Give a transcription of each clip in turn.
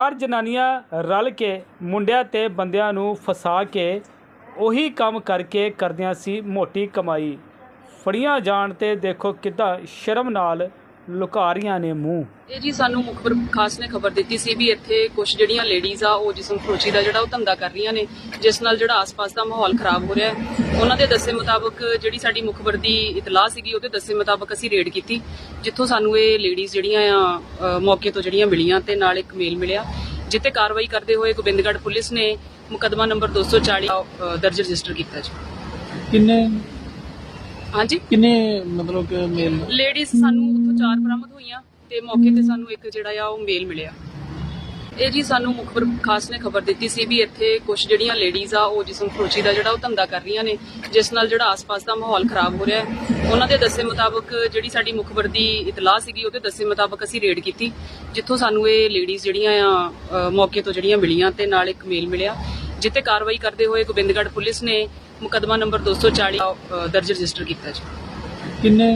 ਚਾਰ ਜਨਾਨੀਆਂ ਰਲ ਕੇ ਮੁੰਡਿਆਂ ਤੇ ਬੰਦਿਆਂ ਨੂੰ ਫਸਾ ਕੇ ਉਹੀ ਕੰਮ ਕਰਕੇ ਕਰਦਿਆਂ ਸੀ ਮੋਟੀ ਕਮਾਈ। ਫੜੀਆਂ ਜਾਣ ਤੇ ਦੇਖੋ ਕਿੱਦਾਂ ਸ਼ਰਮ ਨਾਲ ਲੁਕਾ ਰਹੀਆਂ ਨੇ ਮੂੰਹ। ਇਹ ਜੀ ਸਾਨੂੰ ਮੁਖਬਰ ਖਾਸ ਨੇ ਖਬਰ ਦਿੱਤੀ ਸੀ ਵੀ ਇੱਥੇ ਕੁਝ ਜਿਹੜੀਆਂ ਲੇਡੀਜ਼ ਆ ਉਹ ਜਿਸਮ ਫਰੋਚੀ ਦਾ ਜਿਹੜਾ ਉਹ ਧੰਦਾ ਕਰ ਰਹੀਆਂ ਨੇ ਜਿਸ ਨਾਲ ਜਿਹੜਾ ਆਸ-ਪਾਸ ਦਾ ਮਾਹੌਲ ਖਰਾਬ ਹੋ ਰਿਹਾ ਹੈ। ਉਹਨਾਂ ਦੇ ਦੱਸੇ ਮੁਤਾਬਕ ਜਿਹੜੀ ਸਾਡੀ ਮੁਖਬਰ ਦੀ ਇਤਲਾਹ ਸੀਗੀ ਉਹਦੇ ਦੱਸੇ ਮੁਤਾਬਕ ਅਸੀਂ ਰੇਡ ਕੀਤੀ ਜਿੱਥੋਂ ਸਾਨੂੰ ਇਹ ਲੇਡੀਜ਼ ਜਿਹੜੀਆਂ ਆ ਮੌਕੇ ਤੋਂ ਜਿਹੜੀਆਂ ਮਿਲੀਆਂ ਤੇ ਨਾਲ ਇੱਕ ਮੇਲ ਮਿਲਿਆ ਜਿੱਤੇ ਕਾਰਵਾਈ ਕਰਦੇ ਹੋਏ ਗੋਬਿੰਦਗੜ੍ਹ ਪੁਲਿਸ ਨੇ ਮੁਕੱਦਮਾ ਨੰਬਰ 240 ਅ, ਦਰਜ ਰਜਿਸਟਰ ਕੀਤਾ ਜੀ। ਕਿੰਨੇ ਹਾਂਜੀ। ਕਿੰਨੇ ਮਤਲਬ ਕਿ ਮੇਲ? ਲੇਡੀਜ਼ ਸਾਨੂੰ ਉੱਥੋਂ ਚਾਰ ਬਰਾਮਦ ਹੋਈਆਂ ਤੇ ਮੌਕੇ ਤੇ ਸਾਨੂੰ ਇੱਕ ਜਿਹੜਾ ਆ ਉਹ ਮੇਲ ਮਿਲਿਆ। ਇਹ ਜੀ ਸਾਨੂੰ ਮੁਖਬਰ ਖਾਸ ਨੇ ਖਬਰ ਦਿੱਤੀ ਸੀ ਵੀ ਇੱਥੇ ਕੁਝ ਜਿਹੜੀਆਂ ਲੇਡੀਜ਼ ਆ ਉਹ ਜਿਸਮ ਫਰੋਚੀ ਦਾ ਜਿਹੜਾ ਉਹ ਧੰਦਾ ਕਰ ਰਹੀਆਂ ਨੇ ਜਿਸ ਨਾਲ ਜਿਹੜਾ ਆਸ-ਪਾਸ ਦਾ ਮਾਹੌਲ ਖਰਾਬ ਹੋ ਰਿਹਾ ਹੈ। ਉਹਨਾਂ ਦੇ ਦੱਸੇ ਮੁਤਾਬਕ ਜਿਹੜੀ ਸਾਡੀ ਮੁਖਬਰ ਦੀ ਇਤਲਾਹ ਸੀਗੀ ਉਹਦੇ ਦੱਸੇ ਮੁਤਾਬਕ ਅਸੀਂ ਰੇਡ ਕੀਤੀ ਜਿੱਥੋਂ ਸਾਨੂੰ ਇਹ ਲੇਡੀਜ਼ ਜਿਹੜੀਆਂ ਆ ਮੌਕੇ ਤੋਂ ਜਿਹੜੀਆਂ ਮਿਲੀਆਂ ਤੇ ਨਾਲ ਇੱਕ ਮੇਲ ਮਿਲਿਆ ਜਿੱਤੇ ਕਾਰਵਾਈ ਕਰਦੇ ਹੋਏ ਗੋਬਿੰਦਗੜ੍ਹ ਪੁਲਿਸ ਨੇ ਮੁਕੱਦਮਾ ਨੰਬਰ 240 ਅ, ਦਰਜ ਰਜਿਸਟਰ ਕੀਤਾ ਜੀ। ਕਿੰਨੇ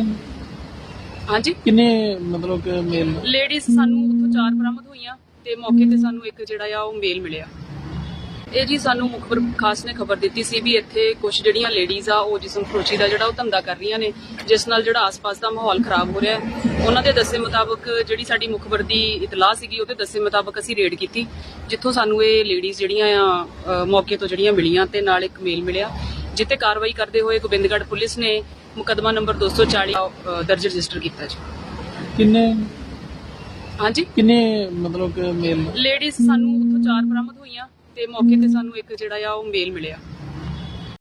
ਹਾਂਜੀ? ਕਿੰਨੇ ਮਤਲਬ ਕਿ ਮੇਲ ਲੇਡੀਜ਼ ਸਾਨੂੰ ਉੱਥੋਂ ਚਾਰ ਬਰਾਮਦ ਹੋਈਆਂ ਤੇ ਮੌਕੇ ਤੇ ਸਾਨੂੰ ਇੱਕ ਜਿਹੜਾ ਆ ਉਹ ਮੇਲ ਮਿਲਿਆ। ਇਹ ਜੀ ਸਾਨੂੰ ਮੁਖਬਰ ਖਾਸ ਨੇ ਖਬਰ ਦਿੱਤੀ ਸੀ ਵੀ ਇੱਥੇ ਕੁਝ ਜਿਹੜੀਆਂ ਲੇਡੀਜ਼ ਆ ਉਹ ਜਿਸਮ ਫਰੋਚੀ ਦਾ ਜਿਹੜਾ ਉਹ ਧੰਦਾ ਕਰ ਰਹੀਆਂ ਨੇ ਜਿਸ ਨਾਲ ਜਿਹੜਾ ਆਸ-ਪਾਸ ਦਾ ਮਾਹੌਲ ਖਰਾਬ ਹੋ ਰਿਹਾ ਹੈ। ਉਹਨਾਂ ਦੇ ਦੱਸੇ ਮੁਤਾਬਕ ਜਿਹੜੀ ਸਾਡੀ ਮੁਖਬਰ ਦੀ ਇਤਲਾਹ ਸੀਗੀ ਉਹਦੇ ਦੱਸੇ ਮੁਤਾਬਕ ਅਸੀਂ ਰੇਡ ਕੀਤੀ ਜਿੱਥੋਂ ਸਾਨੂੰ ਇਹ ਲੇਡੀਜ਼ ਜਿਹੜੀਆਂ ਆ ਮੌਕੇ ਤੋਂ ਜਿਹੜੀਆਂ ਮਿਲੀਆਂ ਤੇ ਨਾਲ ਇੱਕ ਮੇਲ ਮਿਲਿਆ ਜਿੱਤੇ ਕਾਰਵਾਈ ਕਰਦੇ ਹੋਏ ਗੋਬਿੰਦਗੜ੍ਹ ਪੁਲਿਸ ਨੇ ਮੁਕੱਦਮਾ ਨੰਬਰ 240 ਅ, ਦਰਜ ਰਜਿਸਟਰ ਕੀਤਾ ਜੀ। ਕਿੰਨੇ? ਹਾਂਜੀ? ਕਿੰਨੇ ਮਤਲਬ ਕਿ ਮੇਲ ਲੇਡੀਜ਼ ਸਾਨੂੰ ਉੱਥੋਂ ਚਾਰ ਬਰਾਮਦ ਹੋਈਆਂ। ਤੇ ਮੌਕੇ ਤੇ ਸਾਨੂੰ ਇੱਕ ਜਿਹੜਾ ਆ ਉਹ ਮੇਲ ਮਿਲਿਆ।